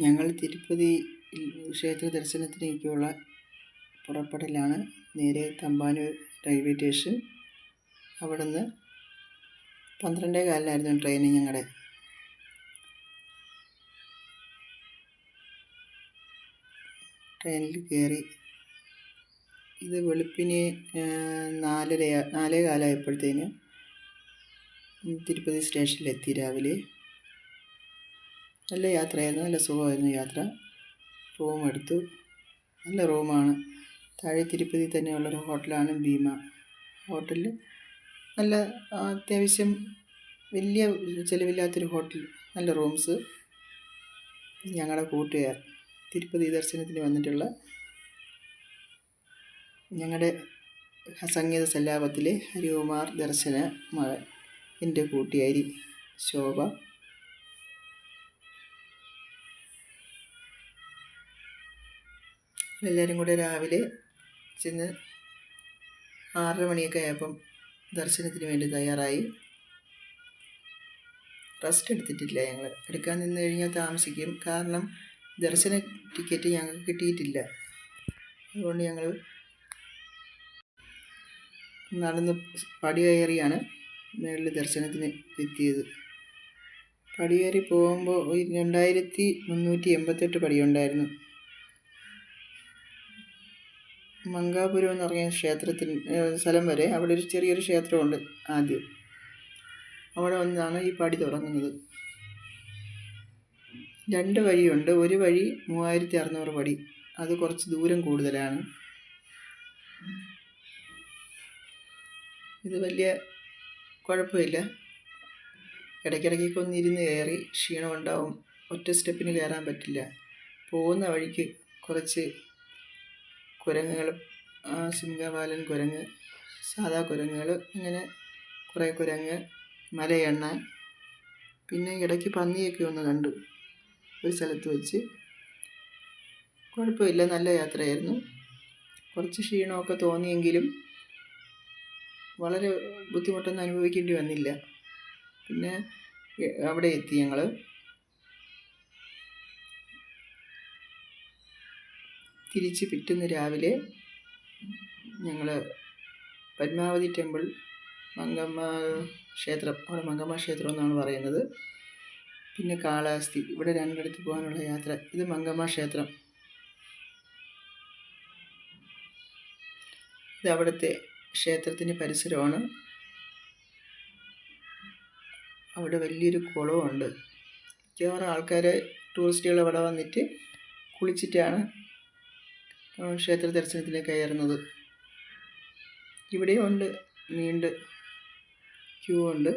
ഞങ്ങൾ തിരുപ്പതി ക്ഷേത്ര ദർശനത്തിലേക്കുള്ള പുറപ്പെടലാണ്. നേരെ തമ്പാനൂർ റെയിൽവേ സ്റ്റേഷൻ. അവിടെ നിന്ന് പന്ത്രണ്ടേ കാലിനായിരുന്നു ട്രെയിൻ ഞങ്ങളുടെ ട്രെയിനിൽ കയറി. ഇത് വെളുപ്പിന് നാലര നാലേ കാലമായപ്പോഴത്തേന് തിരുപ്പതി സ്റ്റേഷനിലെത്തി രാവിലെ. നല്ല യാത്രയായിരുന്നു. നല്ല സുഖമായിരുന്നു യാത്ര. റൂം എടുത്തു. നല്ല റൂമാണ്. താഴെ തിരുപ്പതി തന്നെയുള്ളൊരു ഹോട്ടലാണ് ഭീമ. ഹോട്ടലിൽ നല്ല അത്യാവശ്യം വലിയ ചിലവില്ലാത്തൊരു ഹോട്ടൽ. നല്ല റൂംസ്. ഞങ്ങളുടെ കൂട്ടുകാർ. തിരുപ്പതി ദർശനത്തിന് വന്നിട്ടുള്ള ഞങ്ങളുടെ സംഗീത സല്ലാപത്തിലെ ഹരികുമാർ ദർശന മകൻ എന്റെ കൂട്ടുകാരി ശോഭ. എല്ലാവരും കൂടെ രാവിലെ ചെന്ന് ആറര മണിയൊക്കെ ആയപ്പം ദർശനത്തിന് വേണ്ടി തയ്യാറായി. റെസ്റ്റ് എടുത്തിട്ടില്ല ഞങ്ങൾ എടുക്കാൻ നിന്ന് കഴിഞ്ഞാൽ താമസിക്കും. കാരണം ദർശന ടിക്കറ്റ് ഞങ്ങൾക്ക് കിട്ടിയിട്ടില്ല. അതുകൊണ്ട് ഞങ്ങൾ നടന്ന് പടി കയറിയാണ് മേളിൽ ദർശനത്തിന് എത്തിയത്. പടി കയറി പോകുമ്പോൾ രണ്ടായിരത്തി മുന്നൂറ്റി എൺപത്തെട്ട് പടിയുണ്ടായിരുന്നു മങ്കാപുരം എന്ന് പറഞ്ഞ ക്ഷേത്രത്തിന് സ്ഥലം വരെ അവിടെ ഒരു ചെറിയൊരു ക്ഷേത്രമുണ്ട് ആദ്യം. അവിടെ വന്നാണ് ഈ പടി തുടങ്ങുന്നത്. രണ്ട് വഴിയുണ്ട്. ഒരു വഴി മൂവായിരത്തി അറുന്നൂറ് പടി. അത് കുറച്ച് ദൂരം കൂടുതലാണ്. ഇത് വലിയ കുഴപ്പമില്ല. ഇടയ്ക്കിടയ്ക്കൊക്കെ ഒന്ന് ഇരുന്ന് കയറി ക്ഷീണമുണ്ടാവും. ഒറ്റ സ്റ്റെപ്പിന് കയറാൻ പറ്റില്ല. പോകുന്ന വഴിക്ക് കുറച്ച് കുരങ്ങുകൾ സിംഹവാലൻ കുരങ്ങ് സാധാ കുരങ്ങുകൾ ഇങ്ങനെ കുറേ കുരങ്ങ് മലയെണ്ണ പിന്നെ ഇടയ്ക്ക് പന്നിയൊക്കെ ഒന്ന് കണ്ടു. ഒരു സ്ഥലത്ത് വെച്ച്. കുഴപ്പമില്ല നല്ല യാത്രയായിരുന്നു. കുറച്ച് ക്ഷീണമൊക്കെ തോന്നിയെങ്കിലും വളരെ ബുദ്ധിമുട്ടൊന്നും അനുഭവിക്കേണ്ടി വന്നില്ല. പിന്നെ അവിടെ എത്തി ഞങ്ങൾ തിരിച്ച് പിറ്റേന്ന് രാവിലെ ഞങ്ങൾ പത്മാവതി ടെമ്പിൾ മങ്കമ്മ ക്ഷേത്രം അവിടെ മങ്കമ്മ ക്ഷേത്രം എന്നാണ് പറയുന്നത്. പിന്നെ കാളാസ്തി ഇവിടെ രണ്ടിടത്ത് പോകാനുള്ള യാത്ര. ഇത് മങ്കമ്മ ക്ഷേത്രം. ഇത് അവിടുത്തെ ക്ഷേത്രത്തിന്റെ പരിസരമാണ്. അവിടെ വലിയൊരു കുളമുണ്ട് മിക്കവാറും ആൾക്കാർ ടൂറിസ്റ്റുകൾ അവിടെ വന്നിട്ട് കുളിച്ചിട്ടാണ് ക്ഷേത്ര ദർശനത്തിന് കയറുന്നത്. ഇവിടെയും ഉണ്ട് നീണ്ട് ക്യൂ ഉണ്ട്.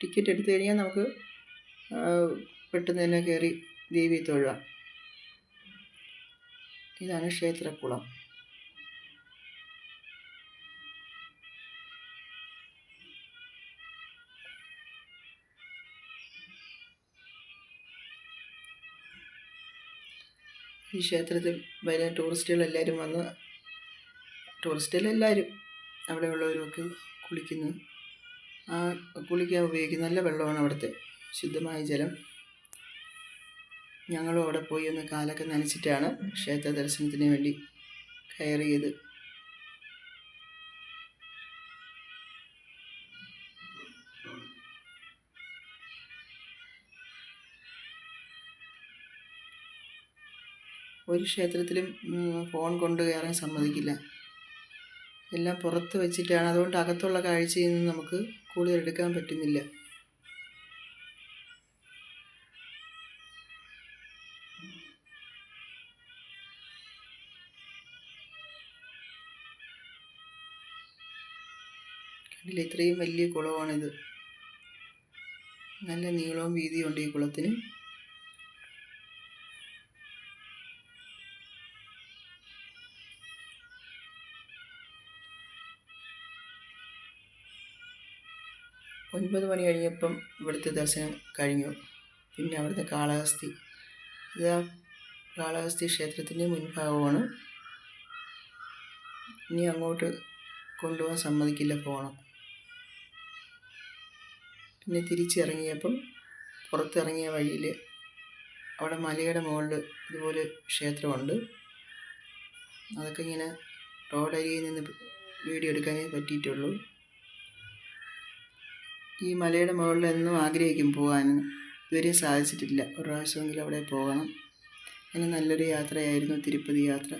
ടിക്കറ്റ് എടുത്തു കഴിഞ്ഞാൽ നമുക്ക് പെട്ടെന്ന് തന്നെ കയറി ദേവിയെ തൊഴാം. ഇതാണ് ക്ഷേത്രക്കുളം. ഈ ക്ഷേത്രത്തിൽ വരുന്ന ടൂറിസ്റ്റുകളെല്ലാവരും വന്ന് ടൂറിസ്റ്റുകളെല്ലാവരും ഉള്ളവരൊക്കെ കുളിക്കുന്നു. ആ കുളിക്കാൻ ഉപയോഗിക്കുന്ന നല്ല വെള്ളമാണ് അവിടുത്തെ. ശുദ്ധമായ ജലം. ഞങ്ങളും അവിടെ പോയി ഒന്ന് കാലൊക്കെ നനച്ചിട്ടാണ് ക്ഷേത്ര ദർശനത്തിന് വേണ്ടി കയറിയത്. ഒരു ക്ഷേത്രത്തിലും ഫോൺ കൊണ്ട് കയറാൻ സമ്മതിക്കില്ല. എല്ലാം പുറത്ത് വെച്ചിട്ടാണ്. അതുകൊണ്ട് അകത്തുള്ള കാഴ്ചയിൽ നിന്ന് നമുക്ക് കൂടുതൽ എടുക്കാൻ പറ്റുന്നില്ല. ഇത്രയും വലിയ കുളമാണിത്. നല്ല നീളവും വീതിയും ഉണ്ട് ഈ കുളത്തിന്. ഒൻപത് മണി കഴിഞ്ഞപ്പം ഇവിടുത്തെ ദർശനം കഴിഞ്ഞു. പിന്നെ അവിടുത്തെ കാളഹസ്തി. ഇത് കാളഹസ്തി ക്ഷേത്രത്തിന്റെ മുൻഭാഗമാണ്. ഇനി അങ്ങോട്ട് കൊണ്ടുപോകാൻ സമ്മതിക്കില്ല പോകണം പിന്നെ തിരിച്ചിറങ്ങിയപ്പം പുറത്തിറങ്ങിയ വഴിയിൽ അവിടെ മലയുടെ മുകളിൽ ഇതുപോലെ ക്ഷേത്രമുണ്ട്. അതൊക്കെ ഇങ്ങനെ റോഡരിയിൽ നിന്ന് വീഡിയോ എടുക്കാനേ പറ്റിയിട്ടുള്ളൂ. ഈ മലയുടെ മുകളിൽ എന്നും ആഗ്രഹിക്കും പോകാനെന്ന്. ഇതുവരെ സാധിച്ചിട്ടില്ല. ഒരു പ്രാവശ്യമെങ്കിലും അവിടെ പോകണം. അങ്ങനെ നല്ലൊരു യാത്രയായിരുന്നു. തിരുപ്പതി യാത്ര.